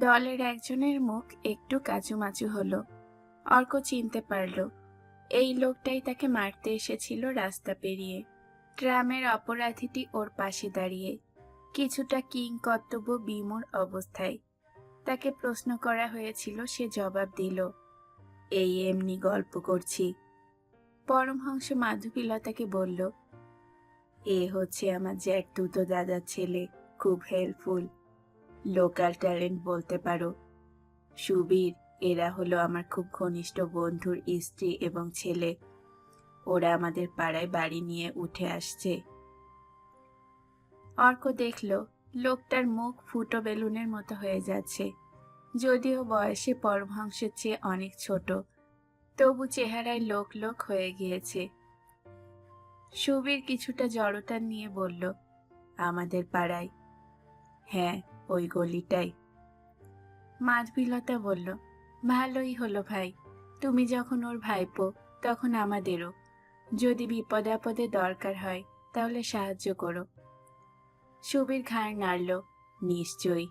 দলের একজনের মুখ একটু কাচুমাচু হলো। অর্ক চিনতে পারল, এই লোকটাই তাকে মারতে এসেছিল রাস্তা পেরিয়ে। ট্রামের অপরাধীটি ওর পাশে দাঁড়িয়ে, কিছুটা কিং কর্তব্য বিমূর অবস্থায়। তাকে প্রশ্ন করা হয়েছিল, সে জবাব দিল, এই এমনি গল্প করছি। পরমহংস মাধবীলতাকে বলল, এ হচ্ছে আমার জ্যাক দুটো দাদার ছেলে, খুব হেল্পফুল লোকাল ট্যালেন্ট বলতে পারো। সুবীর, এরা হলো আমার খুব ঘনিষ্ঠ বন্ধুর স্ত্রী এবং ছেলে। ওরা আমাদের পাড়ায় বাড়ি নিয়ে উঠে আসছে। অর্ক দেখল, লোকটার মুখ ফুটো বেলুনের মতো হয়ে যাচ্ছে। যদিও বয়সে পরমহংসের চেয়ে অনেক ছোট, তবু চেহারায় লোক লোক হয়ে গিয়েছে। সুবীর কিছুটা জড়তা নিয়ে বলল, আমাদের পাড়ায়? হ্যাঁ ওই গলিটাই। মাধবীলতা বলল, ভালোই হলো ভাই। তুমি যখন ওর ভাইপো, তখন আমাদেরও। যদি বিপদ আপদে দরকার হয়, তাহলে সাহায্য করো। সুবীর ঘাড় নাড়ল, নিশ্চয়ই।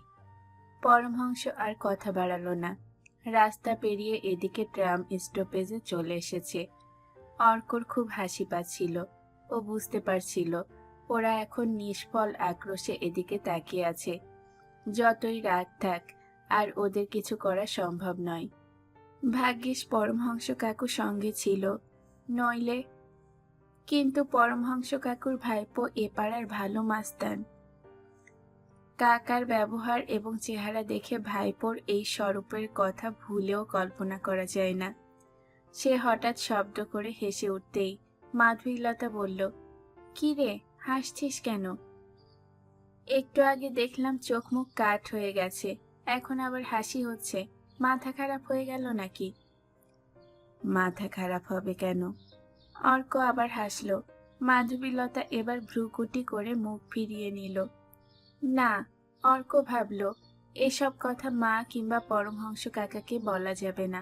পরমহংস আর কথা বাড়ালো না। রাস্তা পেরিয়ে এদিকে ট্রাম স্টপেজে চলে এসেছে। অর্কর খুব হাসি পাচ্ছিল। ও বুঝতে পারছিল, ওরা এখন নিষ্ফল আক্রোশে এদিকে তাকিয়ে আছে। যতই রাত থাক, আর ওদের কিছু করা সম্ভব নয়। ভাগ্যিস পরমহংস কাকু সঙ্গে ছিল, নইলে কিন্তু পরমহংস কাকুর ভাইপো এ পাড়ার ভালো মাস্তান। কাকার ব্যবহার এবং চেহারা দেখে ভাইপোর এই স্বরূপের কথা ভুলেও কল্পনা করা যায় না। সে হঠাৎ শব্দ করে হেসে উঠতেই মাধবীলতা বলল, কি রে, হাসছিস কেন? একটু আগে দেখলাম চোখ মুখ কাঠ হয়ে গেছে, এখন আবার হাসি হচ্ছে। মাথা খারাপ হয়ে গেল নাকি? মাথা খারাপ হবে কেন? অর্ক আবার হাসলো। মাধবীলতা এবার ভ্রুকুটি করে মুখ ফিরিয়ে নিল। না, অর্ক ভাবল, এসব কথা মা কিংবা পরমহংস কাকাকে বলা যাবে না।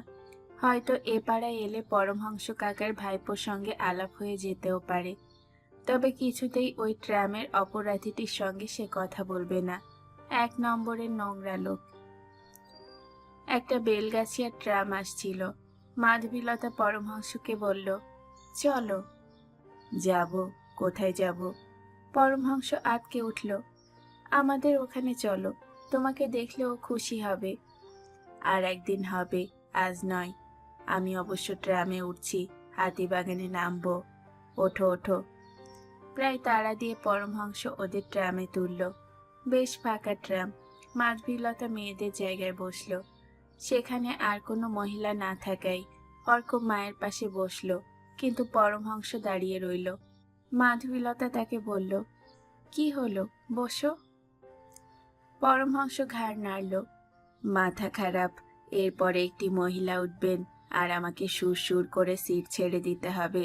হয়তো এ পাড়ায় এলে পরমহংস কাকার ভাইপোর সঙ্গে আলাপ হয়ে যেতেও পারে। তবে কিছুতেই ওই ট্রামের অপরাধীটির সঙ্গে সে কথা বলবে না। এক নম্বরের নোংরা লোক। একটা বেলগাছিয়ার ট্রাম আসছিল। মাধবীলতা পরমহংসকে বলল, চলো। যাব। কোথায় যাব? পরমহংস আটকে উঠল। আমাদের ওখানে চলো। তোমাকে দেখলেও খুশি হবে। আর একদিন হবে, আজ নয়। আমি অবশ্য ট্রামে উঠছি। হাতিবাগানে নামবো। ওঠো ওঠো। প্রায় তাড়া দিয়ে পরমহংস ওদের ট্রামে তুলল। বেশ ফাঁকা ট্রাম। মাধবীলতা মেয়েদের জায়গায় বসল। সেখানে আর কোনো মহিলা না থাকায় অর্ক মায়ের পাশে বসল, কিন্তু পরমহংস দাঁড়িয়ে রইল। মাধবীলতা তাকে বলল, কি হলো? বসো। পরমহংস ঘাড় নাড়ল, মাথা খারাপ। এরপরে একটি মহিলা উঠবেন আর আমাকে সুর সুর করে সিট ছেড়ে দিতে হবে।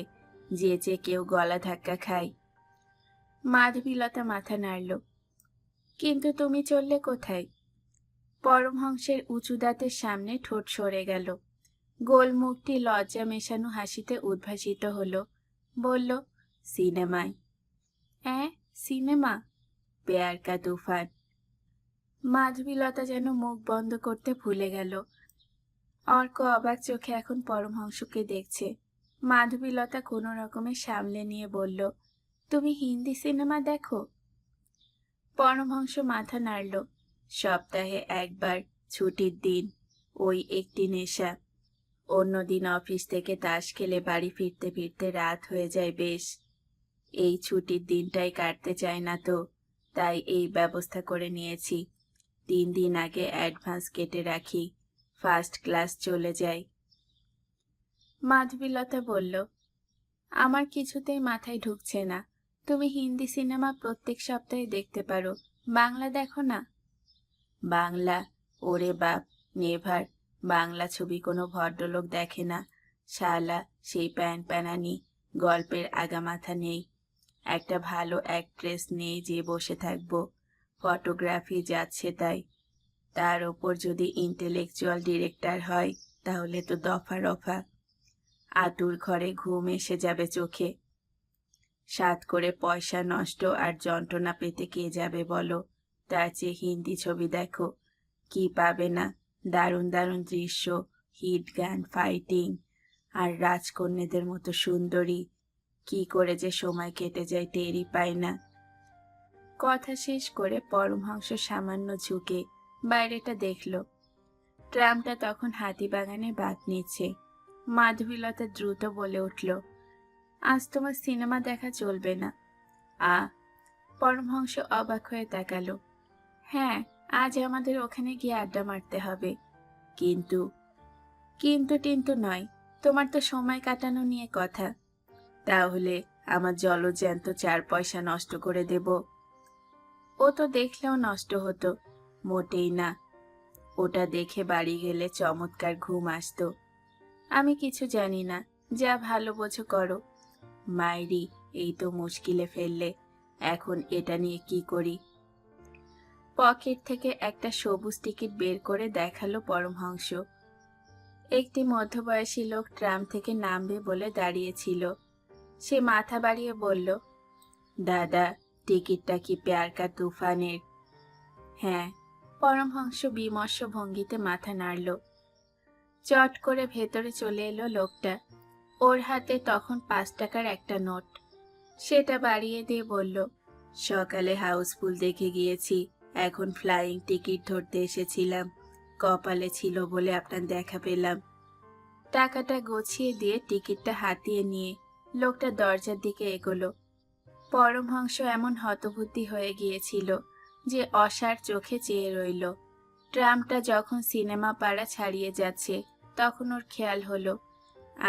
যে যে কেউ গলা ধাক্কা খায় মাধবীলতা মাথা নাড়ল। কিন্তু তুমি চললে কোথায়? পরমহংসের উঁচু দাঁতের সামনে ঠোঁট সরে গেল। গোল মুখটি লজ্জা মেশানো হাসিতে উদ্ভাসিত হলো। বলল, সিনেমায়। হ্যাঁ সিনেমা? পেয়ার কা তুফান। মাধবীলতা যেন মুখ বন্ধ করতে ভুলে গেল। অর্ক অবাক চোখে এখন পরমহংসকে দেখছে। মাধবীলতা কোনো রকমে সামলে নিয়ে বলল তুমি হিন্দি সিনেমা দেখো? পরমহংস মাথা নাড়ল। সপ্তাহে একবার ছুটির দিন, ওই একটি নেশা। অন্যদিন অফিস থেকে তাস খেলে বাড়ি ফিরতে ফিরতে রাত হয়ে যায় বেশ। এই ছুটির দিনটাই কাটতে চায় না তো, তাই এই ব্যবস্থা করে নিয়েছি। তিন দিন আগে অ্যাডভান্স কেটে রাখি, ফার্স্ট ক্লাস চলে যাই। মাধবীলতা বলল, আমার কিছুতেই মাথায় ঢুকছে না। তুমি হিন্দি সিনেমা প্রত্যেক সপ্তাহে দেখতে পারো। বাংলা দেখো না? বাংলা? ওরে বাপ, নেভার। বাংলা ছবি কোনো ভদ্রলোক দেখে না। শালা, সেই প্যান প্যানানি, গল্পের আগামাথা নেই। একটা ভালো অ্যাক্ট্রেস নেই যে বসে থাকব। ফটোগ্রাফি যাচ্ছে তাই। তার ওপর যদি ইন্টেলেকচুয়াল ডিরেক্টর হয়, তাহলে তো দফা রফা। আতুর ঘরে ঘুম এসে যাবে চোখে। সাত করে পয়সা নষ্ট আর যন্ত্রণা পেতে কে যাবে বলো? তার চেয়ে হিন্দি ছবি দেখো। কি পাবে না? দারুণ দারুণ দৃশ্য, হিট গান ফাইটিং আর রাজকন্যাদের মতো সুন্দরী। কি করে যে সময় কেটে যায় টেরই পায় না। কথা শেষ করে পরমহংস সামান্য ঝুঁকে বাইরেটা দেখল। ট্রামটা তখন হাতিবাগানে বাদ নিচ্ছে। মাধবীলতা দ্রুত বলে উঠল আজ তোমার সিনেমা দেখা চলবে না। আ, পরমহংস অবাক হয়ে তাকালো। হ্যাঁ আজ আমাদের ওখানে গিয়ে আড্ডা মারতে হবে। কিন্তু কিন্তু টিন্তু নয়, তোমার তো সময় কাটানো নিয়ে কথা। তাহলে আমার জলজ্যান্ত চার পয়সা নষ্ট করে দেব। ও তো দেখলেও নষ্ট হতো, মোটেই না। ওটা দেখে বাড়ি গেলে চমৎকার ঘুম আসতো। আমি কিছু জানি না, যা ভালো বোঝো করো। মায়েরি এই তো মুশকিলে ফেললে, এখন এটা নিয়ে কি করি? পকেট থেকে একটা সবুজ টিকিট বের করে দেখাল পরমহংস। একটি মধ্যবয়সী লোক ট্রাম থেকে নামবে বলে দাঁড়িয়েছিল। সে মাথা বাড়িয়ে বলল, দাদা, টিকিটটা কি প্যারকা তুফানের? হ্যাঁ। পরমহংস বিমর্ষ ভঙ্গিতে মাথা নাড়ল। চট করে ভেতরে চলে এলো লোকটা। ওর হাতে তখন পাঁচ টাকার একটা নোট। সেটা বাড়িয়ে দিয়ে বলল, সকালে হাউসফুল দেখে গিয়েছি, এখন ফ্লাইং টিকিট ধরতে এসেছিলাম। কপালে ছিল বলে আপনার দেখা পেলাম। টাকাটা গছিয়ে দিয়ে টিকিটটা হাতিয়ে নিয়ে লোকটা দরজার দিকে এগোলো। পরমহংস এমন হতবুদ্ধি হয়ে গিয়েছিল যে অসার চোখে চেয়ে রইল। ট্রামটা যখন সিনেমা পাড়া ছাড়িয়ে যাচ্ছে, তখন ওর খেয়াল হলো,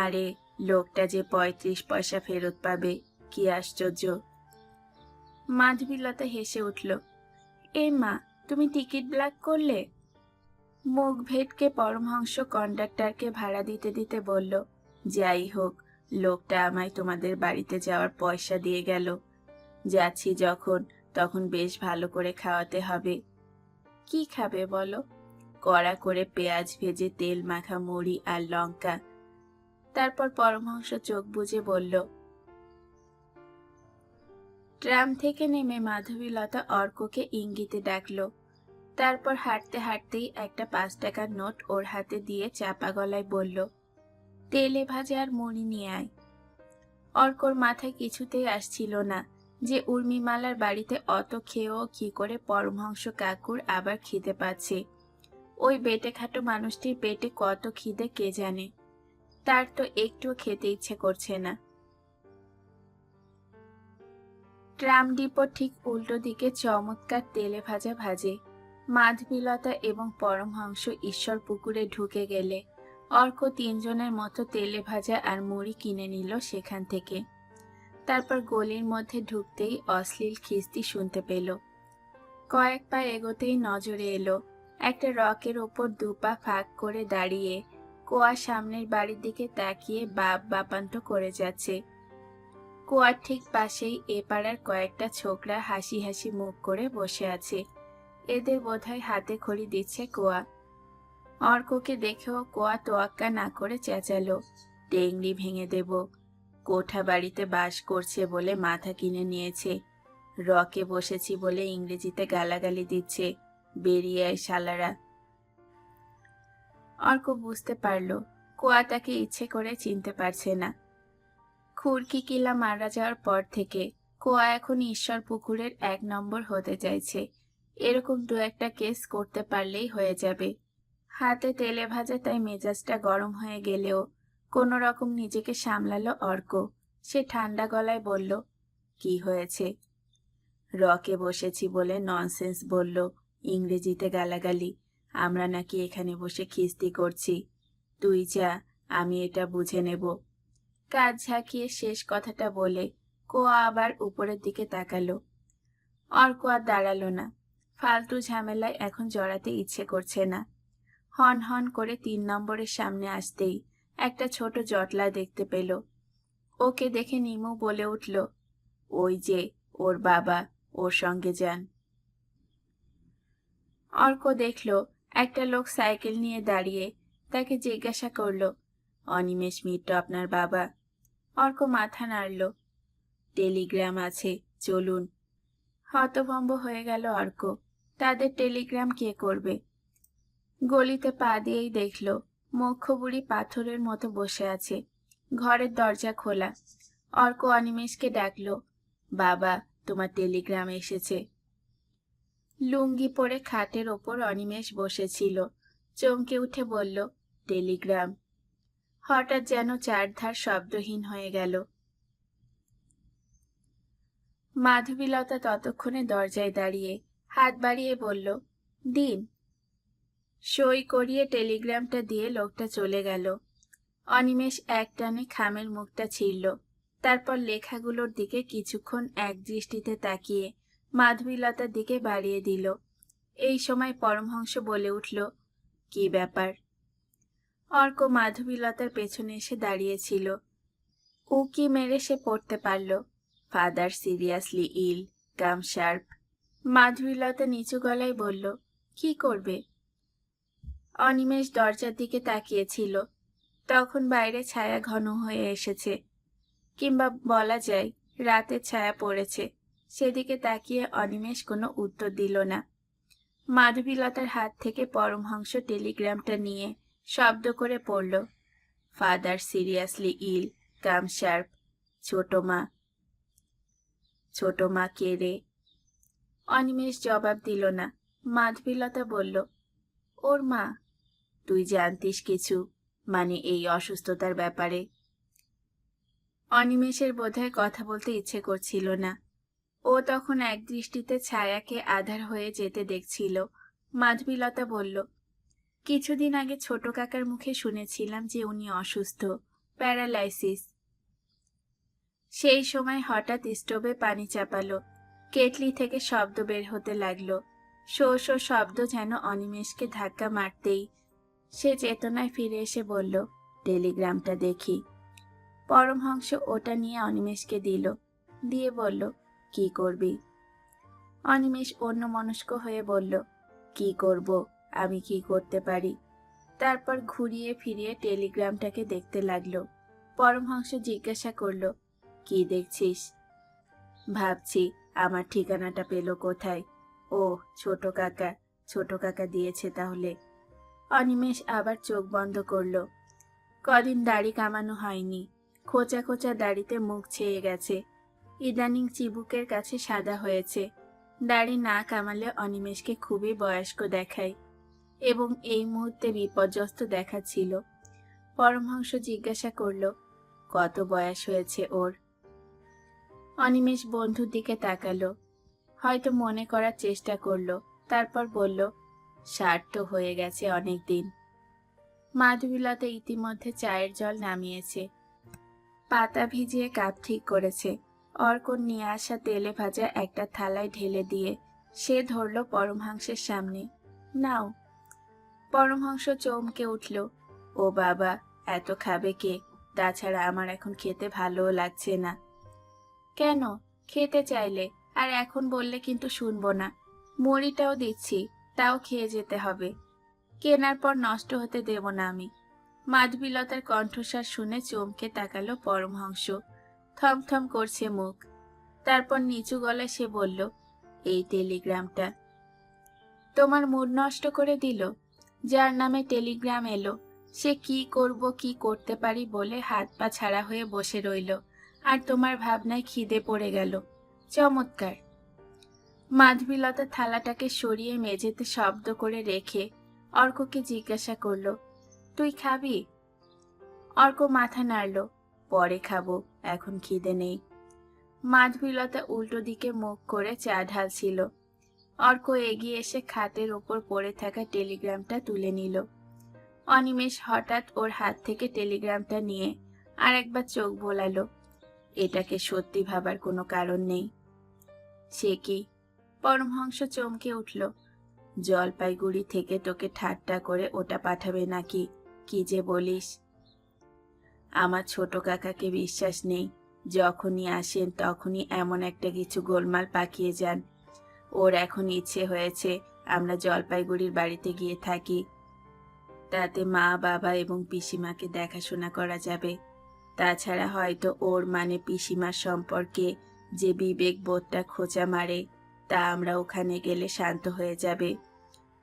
আরে লোকটা যে পঁয়ত্রিশ পয়সা ফেরত পাবে, কি আশ্চর্য। মাধবীলতা হেসে উঠল, এ মা, তুমি টিকিট ব্ল্যাক করলে? মুখ ভেটকে পরমহংস কন্ডাক্টরকে ভাড়া দিতে দিতে বলল, যাই হোক, লোকটা আমায় তোমাদের বাড়িতে যাওয়ার পয়সা দিয়ে গেল। যাচ্ছি যখন, তখন বেশ ভালো করে খাওয়াতে হবে। কি খাবে বলো? কড়া করে পেঁয়াজ ভেজে তেল মাখা মুড়ি আর লঙ্কা তারপর পরমহংস চোখ বুজে বলল, ট্রাম থেকে নেমে মাধবীলতা অর্ককে ইঙ্গিতে ডাকল। তারপর হাঁটতে হাঁটতেই একটা পাঁচ টাকার নোট ওর হাতে দিয়ে চাপা গলায় বলল, তেলে ভাজা আর মুড়ি নিয়ে আয়। অর্কর মাথায় কিছুতেই আসছিল না যে উর্মিমালার বাড়িতে অত খেয়েও কি করে পরমহংস কাকুর আবার খিদে পাচ্ছে। ওই বেটে খাটো মানুষটির পেটে কত খিদে কে জানে? তার তো একটুও খেতে ইচ্ছে করছে না। ট্রাম ডিপো ঠিক উল্টো দিকে চমৎকার তেলে ভাজা ভাজে। মাধবিলতা এবং পরমহংস ঈশ্বর পুকুরে ঢুকে গেলে। অর্ক তিনজনের মতো তেলে ভাজা আর মুড়ি কিনে নিল সেখান থেকে। তারপর গলির মধ্যে ঢুকতেই অশ্লীল খিস্তি শুনতে পেল। কয়েক পা এগোতেই নজরে এলো। একটা রকের ওপর দুপা ফাঁক করে দাঁড়িয়ে কোয়া সামনের বাড়ির দিকে তাকিয়ে বাপ বাপান্ত করে যাচ্ছে। কুয়ার ঠিক পাশেই এ পাড়ার কয়েকটা ছোকরা হাসি হাসি মুখ করে বসে আছে। এদের বোধহয় হাতে খড়ি দিচ্ছে কোয়া। অর্ককে দেখেও কোয়া তোয়াক্কা না করে চেঁচালো। টেংরি ভেঙে দেব। কোঠা বাড়িতে বাস করছে বলে মাথা কিনে নিয়েছে। রকে বসেছি বলে ইংরেজিতে গালাগালি দিচ্ছে। বেরিয়ে শালারা। অর্ক বুঝতে পারল কোয়া তাকে ইচ্ছে করে চিনতে পারছে না। খুরকি কিলা মারা যাওয়ার পর থেকে কোয়া এখন ঈশ্বর পুকুরের এক নম্বর হতে চাইছে। এরকম দু একটা কেস করতে পারলেই হয়ে যাবে। হাতে তেলে ভাজা তাই মেজাজটা গরম হয়ে গেলেও কোনো রকম নিজেকে সামলালো অর্ক। সে ঠান্ডা গলায় বলল, কি হয়েছে? রকে বসেছি বলে ননসেন্স বলল, ইংরেজিতে গালাগালি। আমরা নাকি এখানে বসে খিস্তি করছি। তুই যা, আমি এটা বুঝে নেব। কাজ ঝাঁকিয়ে শেষ কথাটা বলে কোয়া আবার উপরের দিকে তাকালো। অর্ক আর দাঁড়াল না। ফালতু ঝামেলায় এখন জড়াতে ইচ্ছে করছে না। হন হন করে তিন নম্বরের সামনে আসতেই একটা ছোট জটলা দেখতে পেল। ওকে দেখে নিমু বলে উঠল, ওই যে, ওর বাবা, ওর সঙ্গে যান। অর্ক দেখল একটা লোক সাইকেল নিয়ে দাঁড়িয়ে তাকে জিজ্ঞাসা করল, অনিমেষ মিত্র আপনার বাবা? অর্ক মাথা নাড়ল, টেলিগ্রাম আছে, চলুন। হতভম্ব হয়ে গেল অর্ক, তাদের টেলিগ্রাম কে করবে? গলিতে পা দিয়েই দেখল মুখ্য বুড়ি পাথরের মতো বসে আছে, ঘরের দরজা খোলা। অর্ক অনিমেষকে ডাকল, বাবা, তোমার টেলিগ্রাম এসেছে। লুঙ্গি পরে খাটের ওপর অনিমেষ বসেছিল। চমকে উঠে বলল, টেলিগ্রাম। হঠাৎ যেন চারধার শব্দহীন হয়ে গেল। মাধবীলতা ততক্ষণে দরজায় দাঁড়িয়ে হাত বাড়িয়ে বলল, দিন। সই করিয়ে টেলিগ্রামটা দিয়ে লোকটা চলে গেল। অনিমেষ একটানে খামের মুখটা ছিঁড়ল। তারপর লেখাগুলোর দিকে কিছুক্ষণ এক দৃষ্টিতে তাকিয়ে মাধবীলতার দিকে বাড়িয়ে দিল। এই সময় পরমহংস বলে উঠল, কি ব্যাপার? অর্ক মাধবীলতার পেছনে এসে দাঁড়িয়েছিল উকি মেরে সে পড়তে পারল, father seriously ill, come sharp. Madhabilata নিচু গলায় বলল, কি করবে? অনিমেষ দরজার দিকে তাকিয়েছিল তখন বাইরে ছায়া ঘন হয়ে এসেছে, কিংবা বলা যায় রাতের ছায়া পড়েছে। সেদিকে তাকিয়ে অনিমেষ কোনো উত্তর দিল না। মাধবীলতার হাত থেকে পরমহংস টেলিগ্রামটা নিয়ে শব্দ করে পড়ল father seriously ill come sharp ছোট মা। ছোট মা কে রে? অনিমেষ জবাব দিল না। মাধবীলতা বলল, ওর মা, তুই জানতিস কিছু মানে এই অসুস্থতার ব্যাপারে? অনিমেষের বোধহয় কথা বলতে ইচ্ছে করছিল না। ও তখন এক দৃষ্টিতে ছায়াকে আধার হয়ে যেতে দেখছিল। মাধবীলতা বলল, কিছুদিন আগে ছোট কাকার মুখে শুনেছিলাম যে উনি অসুস্থ, প্যারালাইসিস। সেই সময় হঠাৎ স্টোভে পানি চাপালো, কেটলি থেকে শব্দ বের হতে লাগল। শো শো শব্দ যেন অনিমেষকে ধাক্কা মারতেই সে চেতনায় ফিরে এসে বলল, টেলিগ্রামটা দেখি। পরমহংস ওটা নিয়ে অনিমেষকে দিল, দিয়ে বলল কি করবি? অনিমেষ অন্য মনস্ক হয়ে বলল, কি করব? আমি কি করতে পারি? তারপর ঘুরিয়ে ফিরিয়ে টেলিগ্রামটাকে দেখতে লাগল। পরমহংস জিজ্ঞাসা করল, কি দেখছিস? ভাবছি, আমার ঠিকানাটা পেল কোথায়? ও ছোট কাকা ছোট কাকা দিয়েছে তাহলে। অনিমেষ আবার চোখ বন্ধ করল। কদিন দাড়ি কামানো হয়নি। খোঁচা খোঁচা দাড়িতে মুখ ছেয়ে গেছে। ইদানিং চিবুকের কাছে সাদা হয়েছে। দাড়ি না কামালে অনিমেষকে খুবই বয়স্ক দেখায় এবং এই মুহূর্তে বিপর্যস্ত দেখাচ্ছিল। পরমহংস জিজ্ঞাসা করল, কত বয়স হয়েছে ওর? অনিমেষ বন্ধুর দিকে তাকালো, হয়তো মনে করার চেষ্টা করল, তারপর বলল ষাট তো হয়ে গেছে অনেক দিন মাধবীলতা ইতিমধ্যে চায়ের জল নামিয়েছে। পাতা ভিজিয়ে কাপ ঠিক করেছে। অর্কন নিয়ে আসা তেলে ভাজা একটা থালায় ঢেলে দিয়ে সে ধরল পরমহংসের সামনে। নাও। পরমহংস চমকে উঠল। ও বাবা, এত খাবে কে? তাছাড়া আমার এখন খেতে ভালোও লাগছে না। কেন? খেতে চাইলে? আর এখন বললে কিন্তু শুনব না। মুড়িটাও দিচ্ছি, তাও খেয়ে যেতে হবে। কেনার পর নষ্ট হতে দেব না আমি। মাধবীলতার কণ্ঠস্বর শুনে চমকে তাকালো পরমহংস। থমথম করছে মুখ। তারপর নিচু গলায় সে বলল, এই টেলিগ্রামটা। তোমার মুড নষ্ট করে দিল? যার নামে টেলিগ্রাম এলো, সে কি করব, কি করতে পারি বলে হাত পা ছাড়া হয়ে বসে রইল, আর তোমার ভাবনায় খিদে পড়ে গেল। চমৎকার। মাধবীলতা থালাটাকে সরিয়ে মেঝেতে শব্দ করে রেখে অর্ককে জিজ্ঞাসা করল, তুই খাবি? অর্ক মাথা নাড়ল, পরে খাব। এখন খিদে নেই। মাধবীলতা উল্টো দিকে মুখ করে চা ঢালছিল। অর্ক এগিয়ে এসে খাটের ওপর পড়ে থাকা টেলিগ্রামটা তুলে নিল। অনিমেষ হঠাৎ ওর হাত থেকে টেলিগ্রামটা নিয়ে আর একবার চোখ বোলালো। এটাকে সত্যি ভাবার কোনো কারণ নেই। সে কি? পরমহংস চমকে উঠল। জলপাইগুড়ি থেকে তোকে ঠাট্টা করে ওটা পাঠাবে নাকি? কি যে বলিস। আমার ছোট কাকাকে বিশ্বাস নেই। যখনই আসেন, তখনই এমন একটা কিছু গোলমাল পাকিয়ে যান। ওর এখন ইচ্ছে হয়েছে আমরা জলপাইগুড়ির বাড়িতে গিয়ে থাকি। তাতে মা, বাবা এবং পিসিমাকে দেখাশোনা করা যাবে। তাছাড়া হয়তো ওর মানে পিসিমার সম্পর্কে যে বিবেক বোধটা খোঁচা মারে, তা আমরা ওখানে গেলে শান্ত হয়ে যাবে।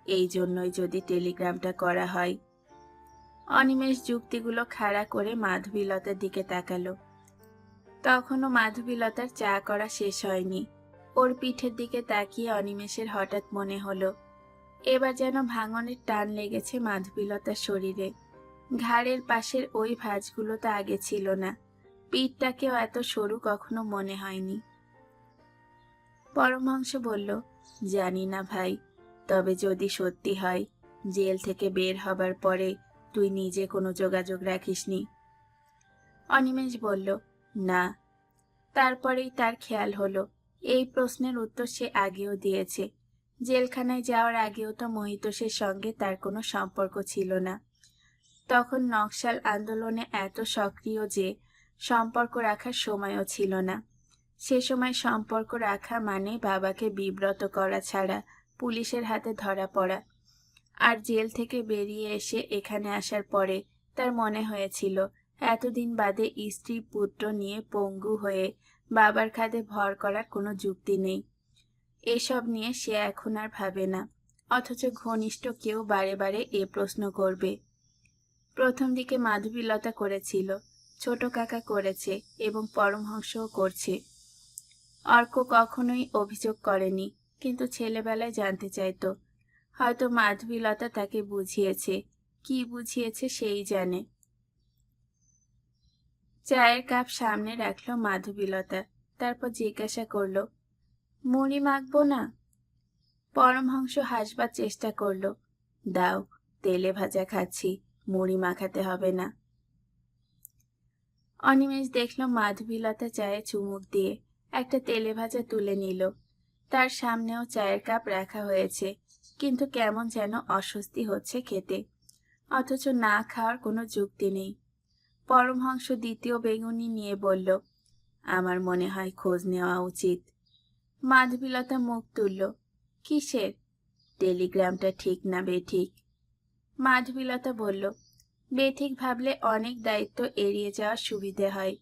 এই জন্যই যদি টেলিগ্রামটা করা হয় অনিমেষ যুক্তিগুলো খাড়া করে মাধবীলতার দিকে তাকালো। তখনও মাধবীলতার চা করা শেষ হয়নি। ওর পিঠের দিকে তাকিয়ে অনিমেষের হঠাৎ মনে হলো, এবার যেন ভাঙনের টান লেগেছে মাধবীলতার শরীরে। ঘাড়ের পাশের ওই ভাঁজগুলো তো আগে ছিল না, পিঠটাকেও এত সরু কখনো মনে হয়নি। পরমহংস বলল, জানি না ভাই, তবে যদি সত্যি হয়, জেল থেকে বের হবার পরে তুই নিজে কোনো যোগাযোগ রাখিসনি? অনিমেষ বলল, না। তারপরেই তার খেয়াল হলো, এই প্রশ্নের উত্তর সে আগেও দিয়েছে। জেলখানায় যাওয়ার আগেও তো মহিতোষের সঙ্গে তার কোনো সম্পর্ক ছিল না। তখন নকশাল আন্দোলনে এত সক্রিয় যে সম্পর্ক রাখার সময়ও ছিল না। সে সময় সম্পর্ক রাখা মানে বাবাকে বিব্রত করা ছাড়া পুলিশের হাতে ধরা পড়া। আর জেল থেকে বেরিয়ে এসে এখানে আসার পরে তার মনে হয়েছিল, এতদিন বাদে স্ত্রী পুত্র নিয়ে পঙ্গু হয়ে বাবার খাদে ভর করার কোনো যুক্তি নেই। এসব নিয়ে সে এখন আর ভাবে না, অথচ ঘনিষ্ঠ কেউ বারে বারে এ প্রশ্ন করবে। প্রথম দিকে মাধবীলতা করেছিল, ছোট কাকা করেছে এবং পরমহংসও করছে। অর্ক কখনোই অভিযোগ করেনি, কিন্তু ছেলেবেলায় জানতে চাইতো হয়তো মাধবীলতা তাকে বুঝিয়েছে। কি বুঝিয়েছে সেই জানে। চায়ের কাপ সামনে রাখল মাধবীলতা। তারপর জিজ্ঞাসা করল, মুড়ি মাখবো না? পরমহংস হাসবার চেষ্টা করল, দাও, তেলে ভাজা খাচ্ছি, মুড়ি মাখাতে হবে না। অনিমেষ দেখল মাধবীলতা চায়ে চুমুক দিয়ে একটা তেলে ভাজা তুলে নিল। তার সামনেও চায়ের কাপ রাখা হয়েছে। কিন্তু কেমন যেন অস্বস্তি হচ্ছে খেতে। অথচ না খাওয়ার কোনো যুক্তি নেই। পরমহংস দ্বিতীয় বেগুনি নিয়ে বলল, আমার মনে হয় খোঁজ নেওয়া উচিত। মাধবীলতা মুখ তুলল, কিসের? টেলিগ্রামটা ঠিক না বেঠিক? মাধবীলতা বলল, বেঠিক ভাবলে অনেক দায়িত্ব এড়িয়ে যাওয়ার সুবিধে হয়।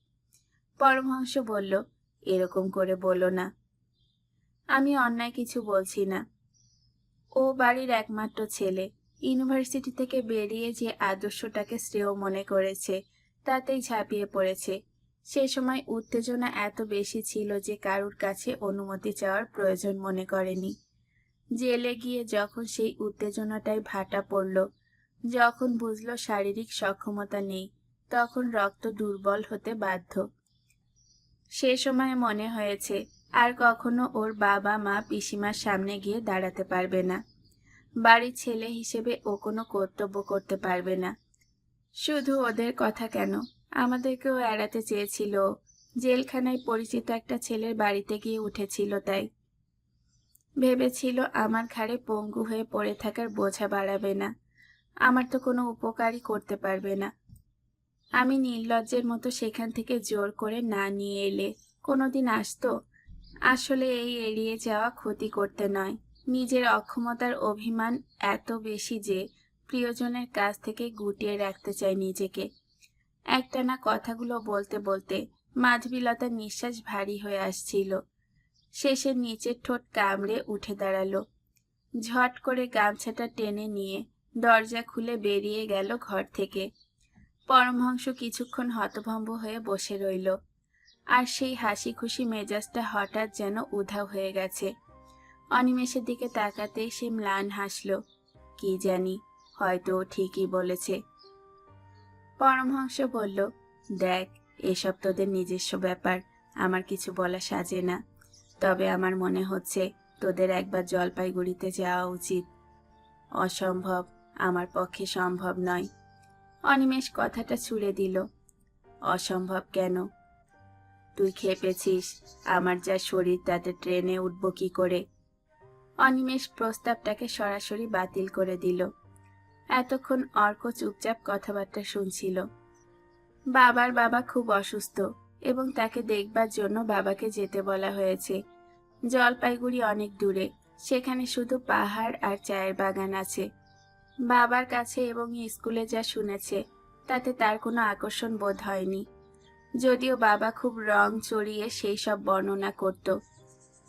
পরমহংস বলল, এরকম করে বলো না। আমি অন্যায় কিছু বলছি না। ও বাড়ির একমাত্র ছেলে। ইউনিভার্সিটি থেকে বেরিয়ে যে আদর্শটাকে শ্রেয় মনে করেছে, তাতেই ঝাঁপিয়ে পড়েছে। সে সময় উত্তেজনা এত বেশি ছিল যে কারুর কাছে অনুমতি চাওয়ার প্রয়োজন মনে করেনি। জেলে গিয়ে যখন সেই উত্তেজনাটাই ভাটা পড়ল, যখন বুঝলো শারীরিক সক্ষমতা নেই, তখন রক্ত দুর্বল হতে বাধ্য। সে সময় মনে হয়েছে আর কখনো ওর বাবা মা পিসিমার সামনে গিয়ে দাঁড়াতে পারবে না। বাড়ির ছেলে হিসেবে ও কোনো কর্তব্য করতে পারবে না। শুধু ওদের কথা কেন? আমাদেরকেও এড়াতে চেয়েছিল। জেলখানায় পরিচিত একটা ছেলের বাড়িতে গিয়ে উঠেছিল তাই। ভেবেছিল আমার ঘাড়ে পঙ্গু হয়ে পড়ে থাকার বোঝা বাড়াবে না। আমার তো কোনো উপকারই করতে পারবে না। আমি নির্লজ্জের মতো সেখান থেকে জোর করে না নিয়ে এলে। কোনোদিন আসতো? আসলে এই এড়িয়ে যাওয়া ক্ষতি করতে নয়। নিজের অক্ষমতার অভিমান এত বেশি যে প্রিয়জনের কাছ থেকে গুটিয়ে রাখতে চাই নিজেকে। একটানা কথাগুলো বলতে বলতে মাধবীলতার নিঃশ্বাস ভারী হয়ে আসছিল। শেষে নিচের ঠোঁট কামড়ে উঠে দাঁড়াল। ঝট করে গামছাটা টেনে নিয়ে দরজা খুলে বেরিয়ে গেল ঘর থেকে। পরমহংস কিছুক্ষণ হতভম্ব হয়ে বসে রইল। আর সেই হাসি খুশি মেজাজটা হঠাৎ যেন উধাও হয়ে গেছে। অনিমেষের দিকে তাকাতে সে ম্লান হাসল। কি জানি, হয়তো ও ঠিকই বলেছে। পরমহংস বলল, দেখ, এসব তোদের নিজস্ব ব্যাপার, আমার কিছু বলা সাজে না। তবে আমার মনে হচ্ছে তোদের একবার জলপাইগুড়িতে যাওয়া উচিত। অসম্ভব, আমার পক্ষে সম্ভব নয়। অনিমেষ কথাটা ছুড়ে দিল, অসম্ভব কেন? তুই খেপেছিস আমার যা শরীর, তাতে ট্রেনে উঠব কি করে? অনিমেষ প্রস্তাবটাকে সরাসরি বাতিল করে দিল। এতক্ষণ অর্ক চুপচাপ কথাবার্তা শুনছিল। বাবার বাবা খুব অসুস্থ এবং তাকে দেখবার জন্য বাবাকে যেতে বলা হয়েছে। জলপাইগুড়ি অনেক দূরে, সেখানে শুধু পাহাড় আর চায়ের বাগান আছে। বাবার কাছে এবং স্কুলে যা শুনেছে, তাতে তার কোনো আকর্ষণ বোধ হয়নি। যদিও বাবা খুব রং চড়িয়ে সেই সব বর্ণনা করত।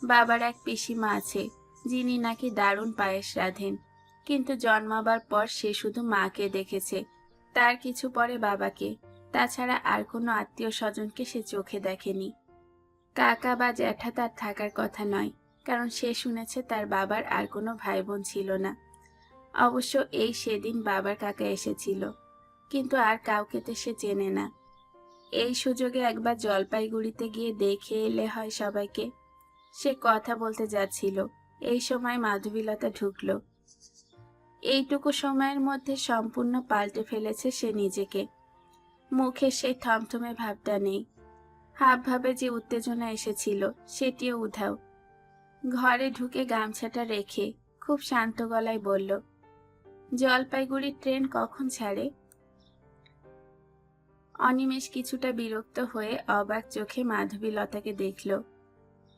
বাবার এক পিসিমা আছে, যিনি নাকি দারুণ পায়েস রাঁধেন। কিন্তু জন্মাবার পর সে শুধু মাকে দেখেছে, তার কিছু পরে বাবাকে। তাছাড়া আর কোনো আত্মীয় স্বজনকে সে চোখে দেখেনি। কাকা বা জ্যাঠা তার থাকার কথা নয়, কারণ সে শুনেছে তার বাবার আর কোনো ভাই বোন ছিল না। অবশ্য এই সেদিন বাবার কাকা এসেছিল, কিন্তু আর কাউকে তো সে চেনে না। এই সুযোগে একবার জলপাইগুড়িতে গিয়ে দেখে এলে হয় সবাইকে। সে কথা বলতে যাচ্ছিল। এই সময় মাধবীলতা ঢুকলো। এইটুকু সময়ের মধ্যে সম্পূর্ণ পাল্টে ফেলেছে সে নিজেকে। মুখে সেই থমথমে ভাবটা নেই। হাবভাবে যে উত্তেজনা এসেছিল, সেটিও উধাও। ঘরে ঢুকে গামছাটা রেখে খুব শান্ত গলায় বলল, জলপাইগুড়ির ট্রেন কখন ছাড়ে? অনিমেষ কিছুটা বিরক্ত হয়ে অবাক চোখে মাধবীলতাকে দেখল।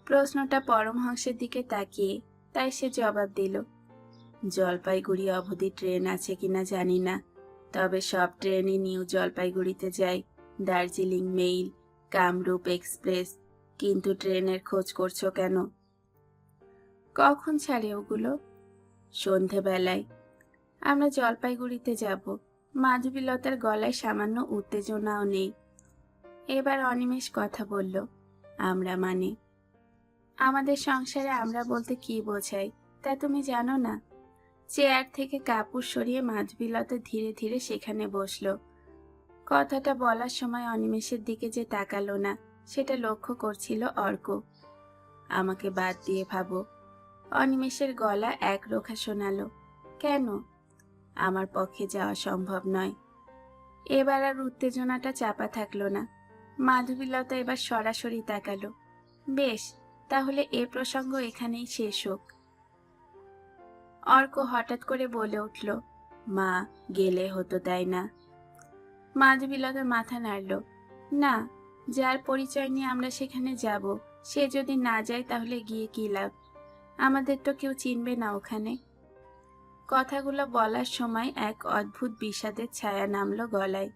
প্রশ্নটা পরমহংসের দিকে তাকিয়ে তাই সে জবাব দিল, জলপাইগুড়ি অবধি ট্রেন আছে কিনা জানি না, তবে সব ট্রেনই নিউ জলপাইগুড়িতে যায়। দার্জিলিং, মেইল, কামরূপ এক্সপ্রেস, কিন্তু ট্রেনের খোঁজ করছ কেন? কখন ছাড়ে ওগুলো? সন্ধেবেলায়। আমরা জলপাইগুড়িতে যাব। মাধবীলতার গলায় সামান্য উত্তেজনাও নেই। এবার অনিমেষ কথা বলল, আমরা মানে? আমাদের সংসারে আমরা বলতে কি বোঝাই, তা তুমি জানো না? চেয়ার থেকে কাপড় সরিয়ে মাধবীলতা ধীরে ধীরে সেখানে বসল। কথাটা বলার সময় অনিমেষের দিকে যে তাকালো না, সেটা লক্ষ্য করছিল অর্ক। আমাকে বাদ দিয়ে ভাবো। অনিমেষের গলা এক রোখা শোনালো। কেন? আমার পক্ষে যাওয়া সম্ভব নয়। এবার আর উত্তেজনাটা চাপা থাকল না। মাধবীলতা এবার সরাসরি তাকালো। বেশ, তাহলে এ প্রসঙ্গ এখানেই শেষ হোক। অর্ক হঠাৎ করে বলে উঠল, মা, গেলে হতো তাই না? মাধবীলতা মাথা নাড়ল, না, যার পরিচয় নিয়ে আমরা সেখানে যাব, সে যদি না যায় তাহলে গিয়ে কি লাভ? আমাদের তো কেউ চিনবে না ওখানে। কথাগুলো বলার সময় এক অদ্ভুত বিষাদের ছায়া নামলো গলায়।